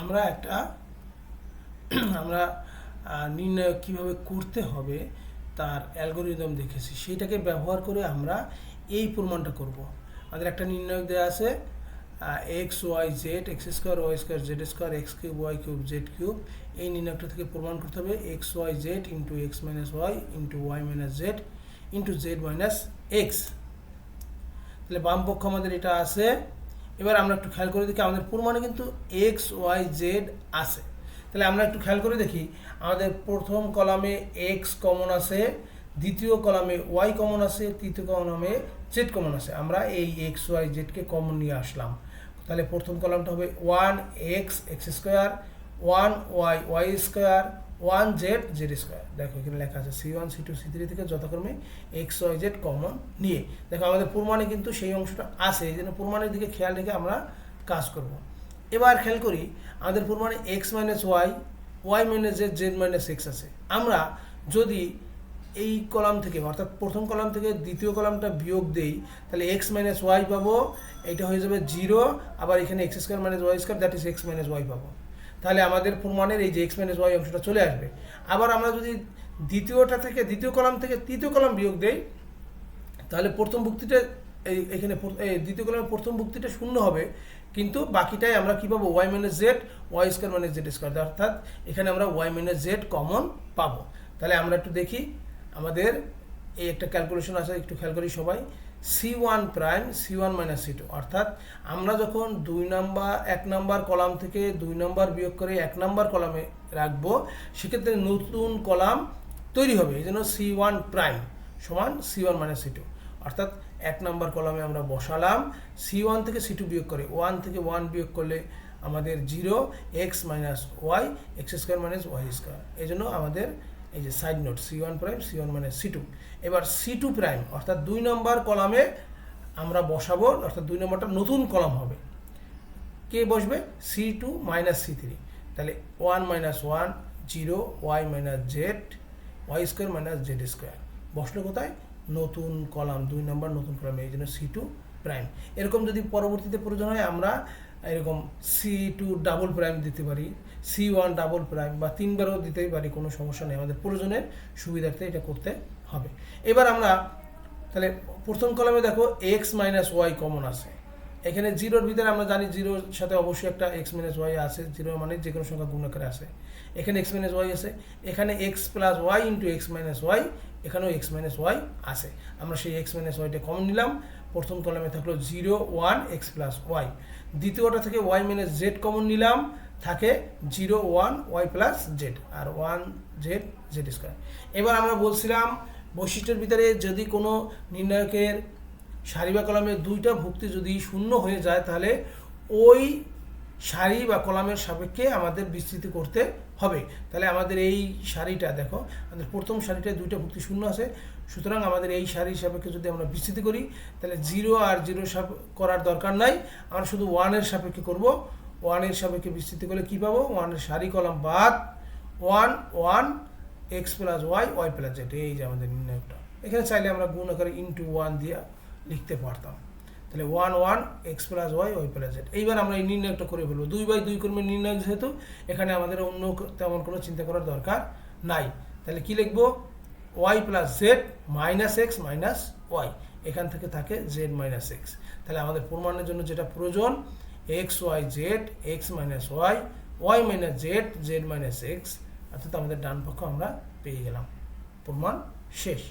আমরা একটা, আমরা নির্ণয় কীভাবে করতে হবে তার অ্যালগোরিদম দেখেছি। সেইটাকে ব্যবহার করে আমরা এই প্রমাণটা করব। আমাদের একটা নির্ণয় দেওয়া আছে x y z x square y square z square x cube y cube z cube এই নির্ণয়টা থেকে প্রমাণ করতে হবে x y z into x minus y into y minus z into z minus x তাহলে বাম পক্ষ আমাদের এটা আছে এবার আমরা একটু খেয়াল করে দেখি আমাদের প্রমাণে কিন্তু এক্স, ওয়াই, জেড আছে। তাহলে আমরা একটু খেয়াল করে দেখি, আমাদের প্রথম কলামে এক্স কমন আছে, দ্বিতীয় কলামে ওয়াই কমন আছে, তৃতীয় কলামে জেড কমন আছে। আমরা এই এক্স, ওয়াই জেডকে কমন নিয়ে আসলাম। তাহলে প্রথম কলামটা হবে one x x square, one y y square one z z square দেখো, এখানে লেখা আছে C one C two C three থেকে যথাক্রমে এক্স ওয়াই জেড কমন নিয়ে। দেখো, আমাদের প্রমাণে কিন্তু সেই অংশটা আছে, এই জন্য প্রমাণের দিকে খেয়াল রেখে আমরা কাজ করব। এবার খেয়াল করি, আমাদের প্রমাণে x minus y y minus z z minus x আছে। আমরা যদি এই কলাম থেকে, অর্থাৎ প্রথম কলাম থেকে দ্বিতীয় কলামটা বিয়োগ দেই, তাহলে এক্স মাইনাস ওয়াই পাবো, এটা হয়ে যাবে জিরো আবার এখানে x square minus y square that is x minus y পাবো। তাহলে আমাদের প্রমাণের এই যে এক্স মাইনাস ওয়াই অংশটা চলে আসবে। আবার আমরা যদি দ্বিতীয়টা থেকে, দ্বিতীয় কলাম থেকে তৃতীয় কলাম বিয়োগ দেই, তাহলে প্রথম ভুক্তিটা এই, এখানে দ্বিতীয় কলামের প্রথম ভুক্তিটা শূন্য হবে। কিন্তু বাকিটাই আমরা কী পাবো? Y minus z y square minus z square অর্থাৎ এখানে আমরা ওয়াই মাইনাস জেড কমন পাবো। তাহলে আমরা একটু দেখি আমাদের এই একটা ক্যালকুলেশন আছে, একটু খেয়াল করি সবাই। C one prime C one minus C two অর্থাৎ আমরা যখন দুই নাম্বার, এক নাম্বার কলাম থেকে দুই নাম্বার বিয়োগ করে এক নাম্বার কলামে রাখব, সেক্ষেত্রে নতুন কলাম তৈরি হবে। এই জন্য সি ওয়ান প্রাইম সমান C one minus C two অর্থাৎ এক নাম্বার কলামে আমরা বসালাম সি ওয়ান থেকে সি টু বিয়োগ করে ওয়ান থেকে ওয়ান বিয়োগ করলে আমাদের zero x minus y x square minus y square এই জন্য আমাদের এই যে side note C one prime C one minus C two এবার সি টু প্রাইম অর্থাৎ দুই নম্বর কলামে আমরা বসাবো, অর্থাৎ দুই নম্বরটা নতুন কলাম হবে। কে বসবে? C two minus C three তাহলে one minus one zero y minus z y square minus z square বসল কোথায়? নতুন কলাম দুই নম্বর নতুন কলাম এই জন্য সি টু প্রাইম এরকম যদি পরবর্তীতে প্রয়োজন হয়, আমরা এরকম সি টু ডাবল প্রাইম দিতে পারি সি ওয়ান ডাবল প্রাইম বা তিনবারও দিতেই পারি, কোনো সমস্যা নেই। আমাদের প্রয়োজনের সুবিধার্থে এটা করতে হবে। এবার আমরা তাহলে প্রথম কলামে দেখো এক্স মাইনাস ওয়াই কমন আছে। এখানে জিরোর ভিতরে আমরা জানি জিরোর সাথে অবশ্যই একটা এক্স মাইনাস ওয়াই আছে জিরো মানে যে কোনো সংখ্যা গুণ আকারে আছে। এখানে এক্স মাইনাস ওয়াই আছে, এখানে x plus y into x minus y এখানেও এক্স মাইনাস ওয়াই আছে। আমরা সেই এক্স মাইনাস ওয়াইটা কমন নিলাম প্রথম কলামে থাকল zero one x plus y. দ্বিতীয়টা থেকে ওয়াই মাইনাস জেড কমন নিলাম, থাকে zero one y plus z আর ওয়ান জেড জেড স্কোয়ার এবার আমরা বলছিলাম, বৈশিষ্ট্যের ভিতরে যদি কোনো নির্ণায়কের সারি বা কলামে দুইটা ভুক্তি যদি শূন্য হয়ে যায়, তাহলে ওই সারি বা কলামের সাপেক্ষে আমাদের বিস্তৃতি করতে হবে। তাহলে আমাদের এই সারিটা দেখো, আমাদের প্রথম সারিটায় দুইটা ভুক্তি শূন্য আছে। সুতরাং আমাদের এই সারির সাপেক্ষে যদি আমরা বিস্তৃতি করি, তাহলে জিরো আর জিরো সাপ করার দরকার নাই। আমরা শুধু ওয়ানের সাপেক্ষে করব। ওয়ানের সাপেক্ষে বিস্তৃতি করলে কী পাবো? ওয়ানের সারি কলাম বাদ। One one, x plus y y plus z. এই যে আমাদের নির্ণয়টা। এখানে চাইলে আমরা গুণ আকারে ইন্টু ওয়ান দিয়ে লিখতে পারতাম। তাহলে one one, x plus y y plus z. এইবার আমরা এই নির্ণয়টা করে ফেলব। দুই বাই দুই কর্মের নির্ণয় যেহেতু, এখানে আমাদের অন্য তেমন কোনো চিন্তা করার দরকার নাই। তাহলে কি লিখব? Y plus z minus x minus y. এখান থেকে থাকে জেড মাইনাস এক্স। তাহলে আমাদের প্রমাণের জন্য যেটা প্রয়োজন, x y z, x minus y y minus z z minus x. অর্থাৎ আমাদের ডান পক্ষ আমরা পেয়ে গেলাম। প্রমাণ শেষ।